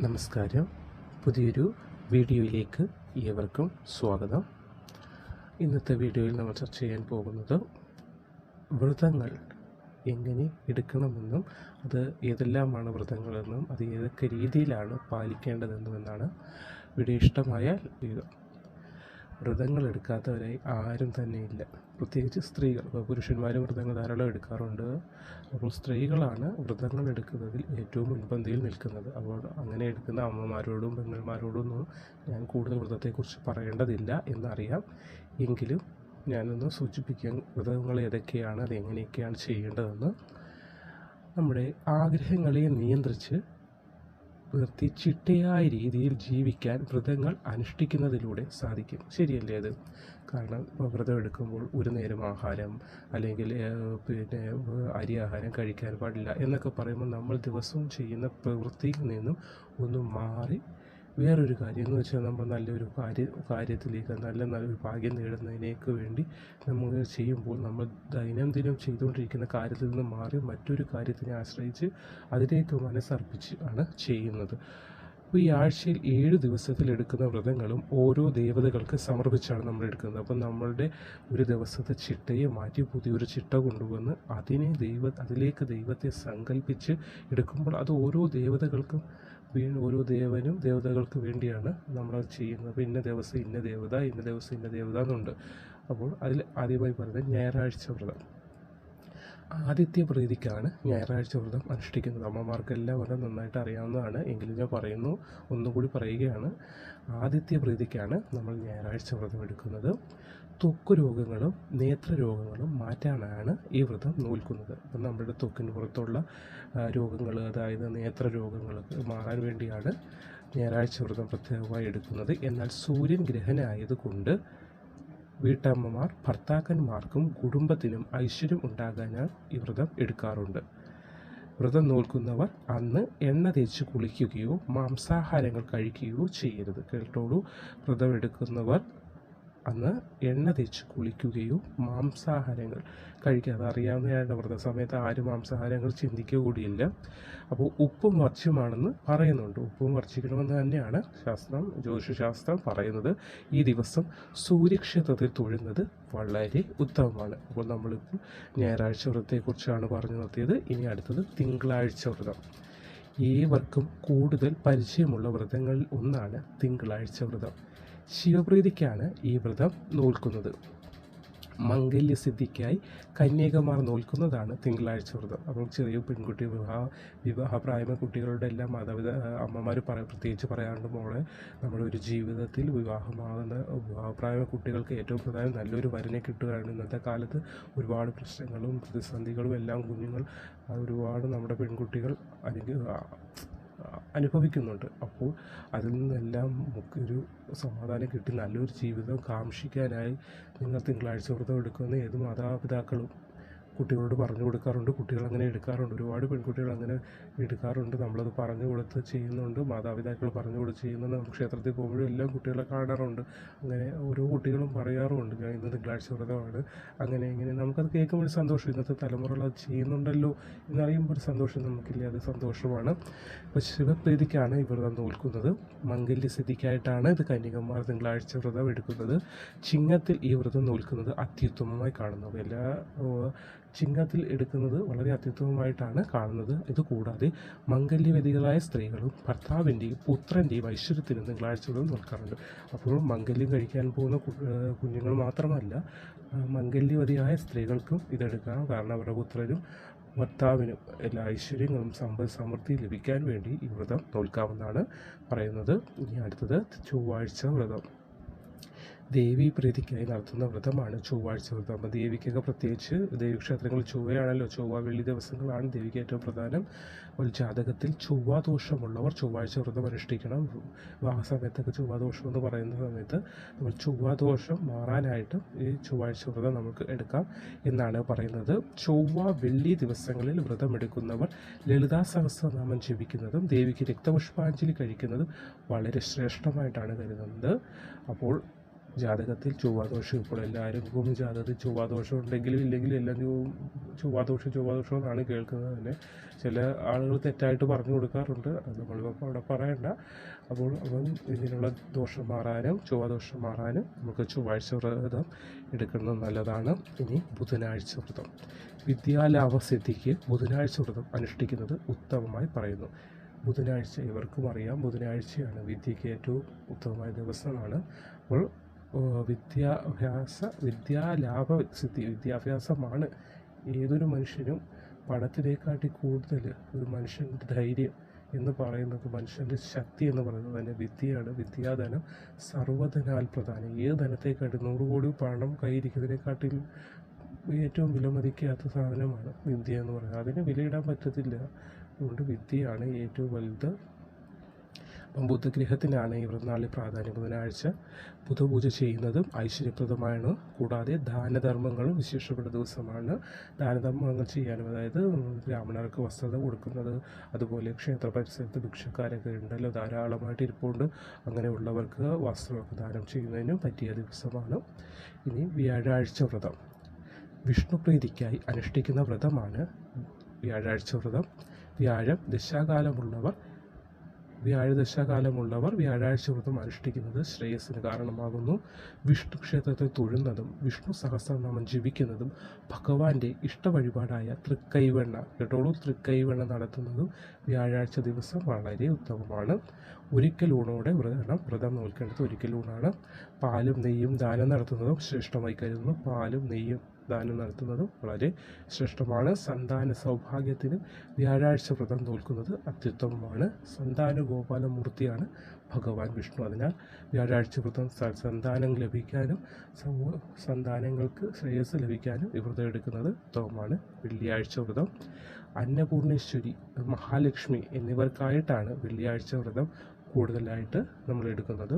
നമസ്കാരം. പുതിയൊരു വീഡിയോയിലേക്ക് ഏവർക്കും സ്വാഗതം. ഇന്നത്തെ വീഡിയോയിൽ നമ്മൾ ചർച്ച ചെയ്യാൻ പോകുന്നത് വ്രതങ്ങൾ എങ്ങനെ എടുക്കണമെന്നും അത് ഏതെല്ലാമാണ് വ്രതങ്ങളെന്നും അത് ഏതൊക്കെ രീതിയിലാണ് പാലിക്കേണ്ടതെന്നും എന്നാണ്. വീഡിയോ ഇഷ്ടമായാൽ ചെയ്യുക വ്രതങ്ങൾ എടുക്കാത്തവരായി ആരും തന്നെ ഇല്ല. പ്രത്യേകിച്ച് സ്ത്രീകൾ. ഇപ്പോൾ പുരുഷന്മാരും വ്രതങ്ങൾ ധാരാളം എടുക്കാറുണ്ട്. അപ്പോൾ സ്ത്രീകളാണ് വ്രതങ്ങൾ എടുക്കുന്നതിൽ ഏറ്റവും മുൻപന്തിയിൽ നിൽക്കുന്നത്. അപ്പോൾ അങ്ങനെ എടുക്കുന്ന അമ്മമാരോടും പെങ്ങന്മാരോടും ഒന്നും ഞാൻ കൂടുതൽ വ്രതത്തെക്കുറിച്ച് പറയേണ്ടതില്ല എന്നറിയാം. എങ്കിലും ഞാനൊന്ന് സൂചിപ്പിക്കാൻ വ്രതങ്ങൾ ഏതൊക്കെയാണ് അത് എങ്ങനെയൊക്കെയാണ് ചെയ്യേണ്ടതെന്ന്. നമ്മുടെ ആഗ്രഹങ്ങളെ നിയന്ത്രിച്ച് നിർത്തി ചിട്ടയായ രീതിയിൽ ജീവിക്കാൻ വ്രതങ്ങൾ അനുഷ്ഠിക്കുന്നതിലൂടെ സാധിക്കും. ശരിയല്ലേ അത്? കാരണം ഇപ്പോൾ വ്രതം എടുക്കുമ്പോൾ ഒരു നേരം ആഹാരം അല്ലെങ്കിൽ പിന്നെ അരി ആഹാരം കഴിക്കാൻ പാടില്ല എന്നൊക്കെ പറയുമ്പോൾ നമ്മൾ ദിവസവും ചെയ്യുന്ന പ്രവൃത്തിയിൽ നിന്നും ഒന്ന് മാറി വേറൊരു കാര്യം എന്ന് വെച്ചാൽ നമ്മൾ നല്ലൊരു കാര്യ കാര്യത്തിലേക്ക് നല്ല നല്ലൊരു ഭാഗ്യം നേടുന്നതിനേക്ക് വേണ്ടി നമ്മൾ ചെയ്യുമ്പോൾ നമ്മൾ ദൈനംദിനം ചെയ്തുകൊണ്ടിരിക്കുന്ന കാര്യത്തിൽ നിന്ന് മാറി മറ്റൊരു കാര്യത്തിനെ ആശ്രയിച്ച് അതിലേക്ക് മനസ്സർപ്പിച്ച് ആണ് ചെയ്യുന്നത്. അപ്പോൾ ഈ ആഴ്ചയിൽ ഏഴ് ദിവസത്തിൽ എടുക്കുന്ന വ്രതങ്ങളും ഓരോ ദേവതകൾക്ക് സമർപ്പിച്ചാണ് നമ്മൾ എടുക്കുന്നത്. അപ്പം നമ്മളുടെ ഒരു ദിവസത്തെ ചിട്ടയെ മാറ്റി പുതിയൊരു ചിട്ട കൊണ്ടുവന്ന് അതിനെ ദൈവ അതിലേക്ക് ദൈവത്തെ സങ്കല്പിച്ച് എടുക്കുമ്പോൾ അത് ഓരോ ദേവതകൾക്കും വീ ഓരോ ദേവനും ദേവതകൾക്ക് വേണ്ടിയാണ് നമ്മൾ ചെയ്യുന്നത്. അപ്പോൾ ഇന്ന ദിവസം ഇന്ന ദേവത ഇന്ന ദിവസം ഇന്ന ദേവത എന്നുണ്ട്. അപ്പോൾ അതിൽ ആദ്യമായി പറയുന്നത് ഞായറാഴ്ച വ്രതം. ആദിത്യ പ്രീതിക്കാണ് ഞായറാഴ്ച വ്രതം അനുഷ്ഠിക്കുന്നത്. അമ്മമാർക്കെല്ലാം വളരെ നന്നായിട്ട് അറിയാവുന്നതാണ്. എങ്കിലും ഞാൻ പറയുന്നു ഒന്നുകൂടി പറയുകയാണ്. ആദിത്യ പ്രീതിക്കാണ് നമ്മൾ ഞായറാഴ്ച വ്രതം എടുക്കുന്നത്. ത്വക്ക് രോഗങ്ങളും നേത്ര രോഗങ്ങളും മാറ്റാനാണ് ഈ വ്രതം നോൽക്കുന്നത്. അപ്പം നമ്മുടെ ത്വക്കിന് പുറത്തുള്ള രോഗങ്ങൾ അതായത് നേത്ര രോഗങ്ങൾ മാറാൻ വേണ്ടിയാണ് ഞായറാഴ്ച വ്രതം പ്രത്യേകമായി എടുക്കുന്നത്. എന്നാൽ സൂര്യൻ ഗ്രഹനായതുകൊണ്ട് വീട്ടമ്മമാർ ഭർത്താക്കന്മാർക്കും കുടുംബത്തിനും ഐശ്വര്യം ഉണ്ടാകാനായി ഈ വ്രതം എടുക്കാറുണ്ട്. വ്രതം നോൽക്കുന്നവർ അന്ന് എണ്ണ തേച്ച് കുളിക്കുകയോ മാംസാഹാരങ്ങൾ കഴിക്കുകയോ ചെയ്യരുത്. കേട്ടോളൂ. വ്രതം എടുക്കുന്നവർ അന്ന് എണ്ണ തേച്ച് കുളിക്കുകയോ മാംസാഹാരങ്ങൾ കഴിക്കാതെ അറിയാവുന്നതായിട്ട് സമയത്ത് ആരും മാംസാഹാരങ്ങൾ ചിന്തിക്കുക കൂടിയില്ല. അപ്പോൾ ഉപ്പും വർജ്യമാണെന്ന് പറയുന്നുണ്ട്. ഉപ്പും വർജിക്കണമെന്ന് തന്നെയാണ് ശാസ്ത്രം ജ്യോതിഷശാസ്ത്രം പറയുന്നത്. ഈ ദിവസം സൂര്യക്ഷേത്രത്തിൽ തൊഴുന്നത് വളരെ ഉത്തമമാണ്. അപ്പോൾ നമ്മളിപ്പോൾ ഞായറാഴ്ച വ്രതത്തെക്കുറിച്ചാണ് പറഞ്ഞു നിർത്തിയത്. ഇനി അടുത്തത് തിങ്കളാഴ്ച വ്രതം. ഏവർക്കും കൂടുതൽ പരിചയമുള്ള വ്രതങ്ങളിൽ ഒന്നാണ് തിങ്കളാഴ്ച വ്രതം. ശിവപ്രീതിക്കാണ് ഈ വ്രതം നോൽക്കുന്നത്. മംഗല്യസിദ്ധിക്കായി കന്യകമാർ നോൽക്കുന്നതാണ് തിങ്കളാഴ്ച വ്രതം. അപ്പോൾ ചെറിയ പെൺകുട്ടി വിവാഹ വിവാഹപ്രായമായ കുട്ടികളുടെ എല്ലാം മാതാപിതാ അമ്മമാർ പറ പ്രത്യേകിച്ച് പറയാറുണ്ട് മോളെ നമ്മുടെ ഒരു ജീവിതത്തിൽ വിവാഹമാകുന്ന വിവാഹപ്രായമായ കുട്ടികൾക്ക് ഏറ്റവും പ്രധാനം നല്ലൊരു വരനെ കിട്ടുകയാണ്. ഇന്നത്തെ കാലത്ത് ഒരുപാട് പ്രശ്നങ്ങളും പ്രതിസന്ധികളും എല്ലാം കുഞ്ഞുങ്ങൾ ഒരുപാട് നമ്മുടെ പെൺകുട്ടികൾ അല്ലെങ്കിൽ അനുഭവിക്കുന്നുണ്ട്. അപ്പോൾ അതിൽ നിന്നെല്ലാം നമുക്കൊരു സമാധാനം കിട്ടി നല്ലൊരു ജീവിതം കാംക്ഷിക്കാനായി നിങ്ങൾ തിങ്കളാഴ്ച വ്രതം എടുക്കുന്ന ഏത് മാതാപിതാക്കളും കുട്ടികളോട് പറഞ്ഞു കൊടുക്കാറുണ്ട് കുട്ടികൾ അങ്ങനെ എടുക്കാറുണ്ട്. ഒരുപാട് പെൺകുട്ടികൾ അങ്ങനെ എടുക്കാറുണ്ട്. നമ്മളത് പറഞ്ഞു കൊടുത്ത് ചെയ്യുന്നുണ്ട്. മാതാപിതാക്കൾ പറഞ്ഞു കൊടുത്ത് ചെയ്യുന്നുണ്ട്. നമ്മൾ ക്ഷേത്രത്തിൽ പോകുമ്പോഴും എല്ലാം കുട്ടികളെ കാണാറുണ്ട്. അങ്ങനെ ഓരോ കുട്ടികളും പറയാറുമുണ്ട് ഞാൻ ഇന്ന് തിങ്കളാഴ്ച വ്രതമാണ്. അങ്ങനെ ഇങ്ങനെ നമുക്കത് കേൾക്കുമ്പോൾ ഒരു സന്തോഷം. ഇന്നത്തെ തലമുറകൾ അത് ചെയ്യുന്നുണ്ടല്ലോ എന്നറിയുമ്പോൾ ഒരു സന്തോഷം നമുക്കില്ല? അത് സന്തോഷമാണ്. അപ്പോൾ ശിവപ്രീതിക്കാണ് ഈ വ്രതം നോൽക്കുന്നത് മംഗല്യസിദ്ധിക്കായിട്ടാണ് ഇത് കന്യകന്മാർ തിങ്കളാഴ്ച വ്രതം എടുക്കുന്നത്. ചിങ്ങത്തിൽ ഈ വ്രതം നോൽക്കുന്നത് അത്യുത്തമമായി കാണുന്നു. എല്ലാ ചിങ്ങത്തിൽ എടുക്കുന്നത് വളരെ അത്യുത്തമമായിട്ടാണ് കാണുന്നത്. ഇത് കൂടാതെ മംഗല്യവതികളായ സ്ത്രീകളും ഭർത്താവിന്റെയും പുത്രന്റെയും ഐശ്വര്യത്തിനും തിങ്കളാഴ്ചകളും നിൽക്കാറുണ്ട്. അപ്പോൾ മംഗല്യം കഴിക്കാൻ പോകുന്ന കുഞ്ഞുങ്ങൾ മാത്രമല്ല മംഗല്യവതിയായ സ്ത്രീകൾക്കും ഇതെടുക്കാം. കാരണം അവരുടെ പുത്രനും ഭർത്താവിനും എല്ലാ ഐശ്വര്യങ്ങളും സമ്പദ് സമൃദ്ധി ലഭിക്കാൻ വേണ്ടി ഈ വ്രതം നോൽക്കാമെന്നാണ് പറയുന്നത്. ഇനി അടുത്തത് ചൊവ്വാഴ്ച വ്രതം. ദേവീ പ്രീതിക്കായി നടത്തുന്ന വ്രതമാണ് ചൊവ്വാഴ്ച വ്രതം. അപ്പോൾ ദേവിക്കൊക്കെ പ്രത്യേകിച്ച് ദേവീക്ഷേത്രങ്ങളിൽ ചൊവ്വയാണല്ലോ ചൊവ്വ വെള്ളി ദിവസങ്ങളാണ് ദേവിക്ക് ഏറ്റവും പ്രധാനം. ഒരു ജാതകത്തിൽ ചൊവ്വാദോഷമുള്ളവർ ചൊവ്വാഴ്ച വ്രതം അനുഷ്ഠിക്കണം. വിവാഹ സമയത്തൊക്കെ ദോഷം എന്ന് പറയുന്ന സമയത്ത് നമ്മൾ ചൊവ്വാദോഷം മാറാനായിട്ട് ഈ ചൊവ്വാഴ്ച വ്രതം നമുക്ക് എടുക്കാം എന്നാണ് പറയുന്നത്. ചൊവ്വ വെള്ളി ദിവസങ്ങളിൽ വ്രതം എടുക്കുന്നവർ ലളിതാ സഹസ്രനാമം ജപിക്കുന്നതും ദേവിക്ക് രക്തപുഷ്പാഞ്ജലി കഴിക്കുന്നതും വളരെ ശ്രേഷ്ഠമായിട്ടാണ് കരുതുന്നത്. അപ്പോൾ ജാതകത്തിൽ ചൊവ്വാദോഷം ഇപ്പോൾ എല്ലാവർക്കും ജാതകത്തിൽ ചൊവ്വാദോഷം ഉണ്ടെങ്കിലും ഇല്ലെങ്കിലും എല്ലാം ചൊവ്വ- ചൊവ്വാദോഷം ചൊവ്വാദോഷം എന്നാണ് കേൾക്കുന്നത് തന്നെ. ചില ആളുകൾ തെറ്റായിട്ട് പറഞ്ഞു കൊടുക്കാറുണ്ട്. അത് നമ്മളിപ്പോൾ അവിടെ പറയണ്ട. അപ്പോൾ അപ്പം ഇതിനുള്ള ദോഷം മാറാനും ചൊവ്വാദോഷം മാറാനും നമുക്ക് ചൊവ്വാഴ്ച വ്രതം എടുക്കുന്നത് നല്ലതാണ്. ഇനി ബുധനാഴ്ച വ്രതം. വിദ്യാലാഭസിദ്ധിക്ക് ബുധനാഴ്ച വ്രതം അനുഷ്ഠിക്കുന്നത് ഉത്തമമായി പറയുന്നു. ബുധനാഴ്ച ഇവർക്കും അറിയാം. ബുധനാഴ്ചയാണ് വിദ്യയ്ക്ക് ഏറ്റവും ഉത്തമമായ ദിവസമാണ്. അപ്പോൾ വിദ്യാഭ്യാസ വിദ്യാലാഭ സിദ്ധി വിദ്യാഭ്യാസമാണ്. ഏതൊരു മനുഷ്യനും പണത്തിനെക്കാട്ടി കൂടുതൽ ഒരു മനുഷ്യന്റെ ധൈര്യം എന്ന് പറയുന്നത് മനുഷ്യന്റെ ശക്തി എന്ന് പറയുന്നത് തന്നെ വിദ്യയാണ്. വിദ്യാധനം സർവധനാൽ പ്രധാനം. ഏത് ധനത്തെക്കാട്ടി നൂറ് കോടി പണം കൈയിരിക്കുന്നതിനെക്കാട്ടിൽ ഏറ്റവും വിലമതിക്കാത്ത സാധനമാണ് വിദ്യ എന്ന് പറയുന്നത്. അതിന് വിലയിടാൻ പറ്റത്തില്ല. അതുകൊണ്ട് വിദ്യയാണ് ഏറ്റവും വലുത്. അപ്പം ബുധഗ്രഹത്തിനാണ് ഈ വ്രതനാളിൽ പ്രാധാന്യം. ബുധനാഴ്ച ബുധപൂജ ചെയ്യുന്നതും ഐശ്വര്യപ്രദമാണ്. കൂടാതെ ദാനധർമ്മങ്ങളും വിശേഷപ്പെട്ട ദിവസമാണ് ദാനധർമ്മങ്ങൾ ചെയ്യാനും അതായത് ബ്രാഹ്മണർക്ക് വസ്ത്രത കൊടുക്കുന്നത് അതുപോലെ ക്ഷേത്ര പരിസരത്ത് ഭിക്ഷക്കാരൊക്കെ ഉണ്ടല്ലോ ധാരാളമായിട്ട് ഇരിപ്പുണ്ട്. അങ്ങനെയുള്ളവർക്ക് വസ്ത്രമൊക്കെ ദാനം ചെയ്യുന്നതിനും പറ്റിയ ദിവസമാണ്. ഇനി വ്യാഴാഴ്ച വ്രതം. വിഷ്ണുപ്രീതിക്കായി അനുഷ്ഠിക്കുന്ന വ്രതമാണ് വ്യാഴാഴ്ച വ്രതം. വ്യാഴം ദശാകാലമുള്ളവർ വ്യാഴദശാകാലമുള്ളവർ വ്യാഴാഴ്ച വ്രതം അനുഷ്ഠിക്കുന്നത് ശ്രേയസ്സിന് കാരണമാകുന്നു. വിഷ്ണു ക്ഷേത്രത്തിൽ തൊഴുന്നതും വിഷ്ണു സഹസ്രനാമം ജപിക്കുന്നതും ഭഗവാന്റെ ഇഷ്ടവഴിപാടായ തൃക്കൈവെണ്ണ കേട്ടോളൂ തൃക്കൈവെണ്ണ നടത്തുന്നതും വ്യാഴാഴ്ച ദിവസം വളരെ ഉത്തമമാണ്. ഒരിക്കൽ ഊണോടെ വ്രതം വ്രതം നോൽക്കേണ്ടത് ഒരിക്കൽ ഊണാണ് പാലും നെയ്യും ദാനം നടത്തുന്നതും ശ്രേഷ്ഠമായി കരുതുന്നു. പാലും നെയ്യും ദാനം നടത്തുന്നതും വളരെ ശ്രേഷ്ഠമാണ്. സന്താന സൗഭാഗ്യത്തിന് വ്യാഴാഴ്ച വ്രതം തോൽക്കുന്നത് അത്യുത്തമമാണ്. സന്താന ഗോപാലമൂർത്തിയാണ് ഭഗവാൻ വിഷ്ണു. അതിനാൽ വ്യാഴാഴ്ച വ്രതം സന്താനം ലഭിക്കാനും സന്താനങ്ങൾക്ക് ശ്രേയസ് ലഭിക്കാനും ഈ വ്രതം എടുക്കുന്നത് ഉത്തമമാണ്. വെള്ളിയാഴ്ച വ്രതം അന്നപൂർണേശ്വരി മഹാലക്ഷ്മി എന്നിവർക്കായിട്ടാണ് വെള്ളിയാഴ്ച വ്രതം കൂടുതലായിട്ട് നമ്മൾ എടുക്കുന്നത്.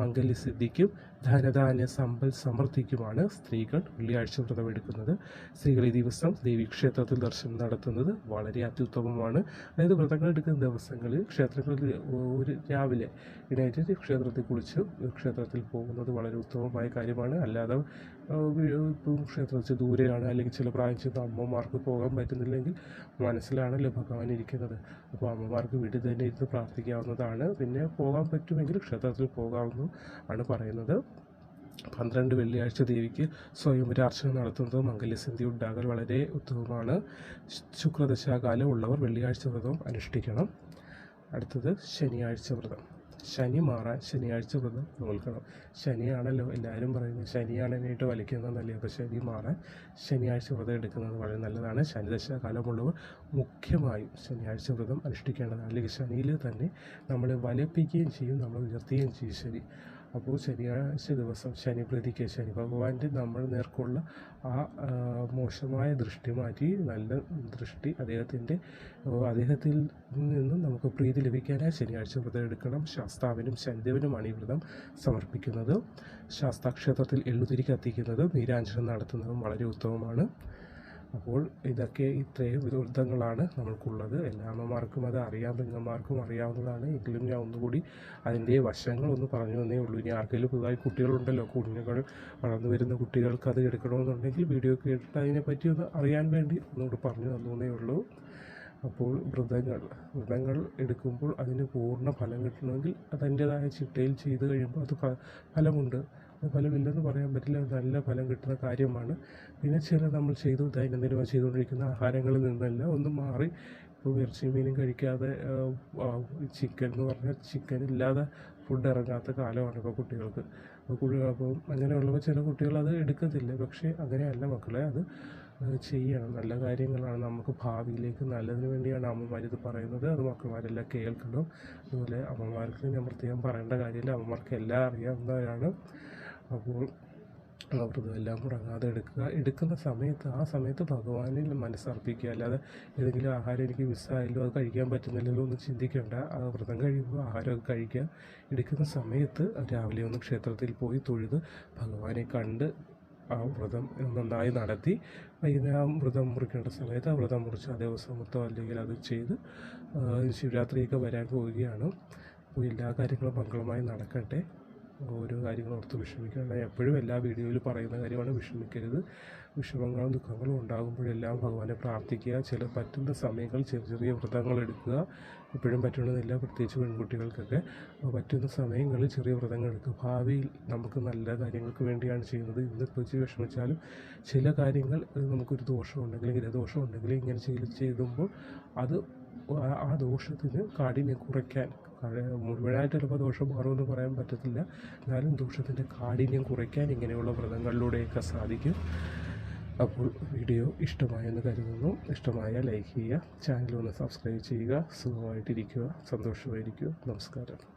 മംഗല്യസിദ്ധിക്കും ധനധാന്യ സമ്പൽ സമൃദ്ധിക്കുമാണ് സ്ത്രീകൾ വെള്ളിയാഴ്ച വ്രതമെടുക്കുന്നത് സ്ത്രീകൾ ഈ ദിവസം ദേവീക്ഷേത്രത്തിൽ ദർശനം നടത്തുന്നത് വളരെ അത്യുത്തമമാണ്. അതായത് വ്രതങ്ങൾ എടുക്കുന്ന ദിവസങ്ങളിൽ ക്ഷേത്രങ്ങളിൽ ഒരു രാവിലെ എണീറ്റ് ക്ഷേത്രത്തിൽ കുളിച്ച് ക്ഷേത്രത്തിൽ പോകുന്നത് വളരെ ഉത്തമമായ കാര്യമാണ്. അല്ലാതെ ക്ഷേത്രത്തിൽ ദൂരെയാണ് അല്ലെങ്കിൽ ചില പ്രായം ചെയ്ത അമ്മമാർക്ക് പോകാൻ പറ്റുന്നില്ലെങ്കിൽ മനസ്സിലാണല്ലോ ഭഗവാൻ ഇരിക്കുന്നത്. അപ്പോൾ അമ്മമാർക്ക് വീട്ടിൽ തന്നെ ഇരുന്ന് പ്രാർത്ഥിക്കാവുന്നതാണ്. പിന്നെ പോകാൻ പറ്റുമെങ്കിൽ ക്ഷേത്രത്തിൽ പോകാവുന്നു ആണ് പറയുന്നത്. പന്ത്രണ്ട് വെള്ളിയാഴ്ച ദേവിക്ക് സ്വയംവരാർച്ചന നടത്തുന്നത് മംഗല്യസന്ധി ഉണ്ടാകാൻ വളരെ ഉത്തമമാണ്. ശുക്രദശാകാലം ഉള്ളവർ വെള്ളിയാഴ്ച വ്രതം അനുഷ്ഠിക്കണം. അടുത്തത് ശനിയാഴ്ച വ്രതം. ശനി മാറാൻ ശനിയാഴ്ച വ്രതം നോൽക്കണം. ശനിയാണല്ലോ എല്ലാവരും പറയുന്നത്. ശനിയാണ് എന്നിട്ട് വലിക്കുന്നത് നല്ലത് അപ്പോൾ ശനി മാറാൻ ശനിയാഴ്ച വ്രതം എടുക്കുന്നത് വളരെ നല്ലതാണ്. ശനിദശാകാലമുള്ളവർ മുഖ്യമായും ശനിയാഴ്ച വ്രതം അനുഷ്ഠിക്കേണ്ടതാണ്. അല്ലെങ്കിൽ ശനിയിൽ തന്നെ നമ്മളെ വലപ്പിക്കുകയും ചെയ്യും നമ്മൾ ഉയർത്തുകയും ചെയ്യും ശനി. അപ്പോൾ ശനിയാഴ്ച ദിവസം ശനി പ്രതിക്ക് ശനി ഭഗവാന്റെ നമ്മൾ നേർക്കുള്ള ആ ആ, മോശമായ ദൃഷ്ടി മാറ്റി നല്ല ദൃഷ്ടി അദ്ദേഹത്തിന്റെ അദ്ദേഹത്തിൽ നിന്നും നമുക്ക് പ്രീതി ലഭിക്കാനായി ശനിയാഴ്ച വ്രതം എടുക്കണം. ശാസ്താവിനും ശനിദേവനുമാണ് ഈ വ്രതം സമർപ്പിക്കുന്നത്. ശാസ്താക്ഷേത്രത്തിൽ എള്ളുതിരി കത്തിക്കുന്നതും നീരാഞ്ജനം നടത്തുന്നതും വളരെ ഉത്തമമാണ്. അപ്പോൾ ഇതൊക്കെ ഇത്രയും ദുരിതങ്ങളാണ് നമ്മൾക്കുള്ളത്. എല്ലാ അമ്മമാർക്കും അത് അറിയാം പെങ്ങന്മാർക്കും അറിയാവുന്നതാണ്. എങ്കിലും ഞാൻ ഒന്നുകൂടി അതിന്റെ വശങ്ങൾ ഒന്ന് പറഞ്ഞു തന്നേ ഉള്ളൂ. ഇനി ആർക്കെങ്കിലും പുതുതായി കുട്ടികളുണ്ടല്ലോ കുഞ്ഞുങ്ങൾ വളർന്നു വരുന്ന കുട്ടികൾക്ക് അത് എടുക്കണമെന്നുണ്ടെങ്കിൽ വീഡിയോ കേട്ടിട്ട് അതിനെപ്പറ്റി ഒന്ന് അറിയാൻ വേണ്ടി ഒന്നുകൂടി പറഞ്ഞു തന്നേ ഉള്ളൂ. അപ്പോൾ വ്രതങ്ങൾ വ്രതങ്ങൾ എടുക്കുമ്പോൾ അതിന് പൂർണ ഫലം കിട്ടണമെങ്കിൽ അതിന്റെതായ ചിട്ടയിൽ ചെയ്തു കഴിയുമ്പോൾ അത് ഫലമുണ്ട്. ഫലമില്ലെന്ന് പറയാൻ പറ്റില്ല. നല്ല ഫലം കിട്ടുന്ന കാര്യമാണ്. പിന്നെ ചില നമ്മൾ ചെയ്തു ദൈനംദിനമായി ചെയ്തുകൊണ്ടിരിക്കുന്ന ആഹാരങ്ങളിൽ നിന്നെല്ലാം ഒന്ന് മാറി ഇപ്പോൾ ഇറച്ചി മീനും കഴിക്കാതെ ചിക്കൻ എന്ന് പറഞ്ഞാൽ ചിക്കൻ ഇല്ലാതെ ഫുഡ് ഇറങ്ങാത്ത കാലമാണ് ഇപ്പോൾ കുട്ടികൾക്ക്. അപ്പോൾ അപ്പോൾ അങ്ങനെയുള്ളപ്പോൾ ചില കുട്ടികൾ അത് എടുക്കത്തില്ല. പക്ഷേ അങ്ങനെയല്ല മക്കളെ അത് ചെയ്യണം. നല്ല കാര്യങ്ങളാണ്. നമുക്ക് ഭാവിയിലേക്ക് നല്ലതിന് വേണ്ടിയാണ് അമ്മമാർ ഇത് പറയുന്നത്. അത് മക്കളമാരെല്ലാം കേൾക്കണം. അതുപോലെ അമ്മമാർക്ക് ഞാൻ പ്രത്യേകം പറയേണ്ട കാര്യമില്ല. അമ്മമാർക്ക് എല്ലാം അറിയാവുന്നവരാണ്. അപ്പോൾ എല്ലാം മുടങ്ങാതെ എടുക്കുക. എടുക്കുന്ന സമയത്ത് ആ സമയത്ത് ഭഗവാനിൽ മനസ്സർപ്പിക്കുക. അല്ലാതെ ഏതെങ്കിലും ആഹാരം എനിക്ക് മിസ്സായല്ലോ അത് കഴിക്കാൻ പറ്റുന്നില്ലല്ലോ എന്ന് ചിന്തിക്കേണ്ട. ആ വ്രതം കഴിയുമ്പോൾ ആഹാരമൊക്കെ കഴിക്കുക. എടുക്കുന്ന സമയത്ത് രാവിലെ ഒന്ന് ക്ഷേത്രത്തിൽ പോയി തൊഴുത് ഭഗവാനെ കണ്ട് ആ വ്രതം നന്നായി നടത്തി വൈകുന്നേരം വ്രതം മുറിക്കേണ്ട സമയത്ത് ആ വ്രതം മുറിച്ച് ആ ദിവസം മൊത്തം അല്ലെങ്കിൽ അത് ചെയ്ത് ശിവരാത്രിയൊക്കെ വരാൻ പോവുകയാണ്. അപ്പോൾ എല്ലാ കാര്യങ്ങളും മംഗളമായി നടക്കട്ടെ. ഓരോ കാര്യങ്ങൾ ഓർത്ത് വിഷമിക്കേണ്ട. എപ്പോഴും എല്ലാ വീഡിയോയിലും പറയുന്ന കാര്യമാണ് വിഷമിക്കരുത്. വിഷമങ്ങളും ദുഃഖങ്ങളും ഉണ്ടാകുമ്പോഴെല്ലാം ഭഗവാനെ പ്രാർത്ഥിക്കുക. ചില പറ്റുന്ന സമയങ്ങൾ ചെറിയ ചെറിയ വ്രതങ്ങൾ എടുക്കുക. എപ്പോഴും പറ്റണമെന്നില്ല പ്രത്യേകിച്ച് പെൺകുട്ടികൾക്കൊക്കെ. അപ്പോൾ പറ്റുന്ന സമയങ്ങളിൽ ചെറിയ വ്രതങ്ങൾ എടുക്കുക. ഭാവിയിൽ നമുക്ക് നല്ല കാര്യങ്ങൾക്ക് വേണ്ടിയാണ് ചെയ്യുന്നത്. ഇന്നിപ്പോൾ കുറിച്ച് വിഷമിച്ചാലും ചില കാര്യങ്ങൾ നമുക്കൊരു ദോഷമുണ്ടെങ്കിൽ ഗ്രഹദോഷം ഉണ്ടെങ്കിൽ ഇങ്ങനെ ചെയ്ത് ചെയ്തുമ്പോൾ അത് ആ- ദോഷത്തിന് കാഠിന്യം കുറയ്ക്കാൻ മുഴുവനായിട്ട് ചിലപ്പോൾ ദോഷം മാറുമെന്ന് പറയാൻ പറ്റത്തില്ല. എന്നാലും ദോഷത്തിന്റെ കാഠിന്യം കുറയ്ക്കാൻ ഇങ്ങനെയുള്ള വ്രതങ്ങളിലൂടെയൊക്കെ സാധിക്കും. അപ്പോൾ വീഡിയോ ഇഷ്ടമായെന്ന് കരുതുന്നു. ഇഷ്ടമായ ലൈക്ക് ചെയ്യുക ചാനൽ ഒന്ന് സബ്സ്ക്രൈബ് ചെയ്യുക സുഖമായിട്ടിരിക്കുക സന്തോഷമായിരിക്കുക. നമസ്കാരം.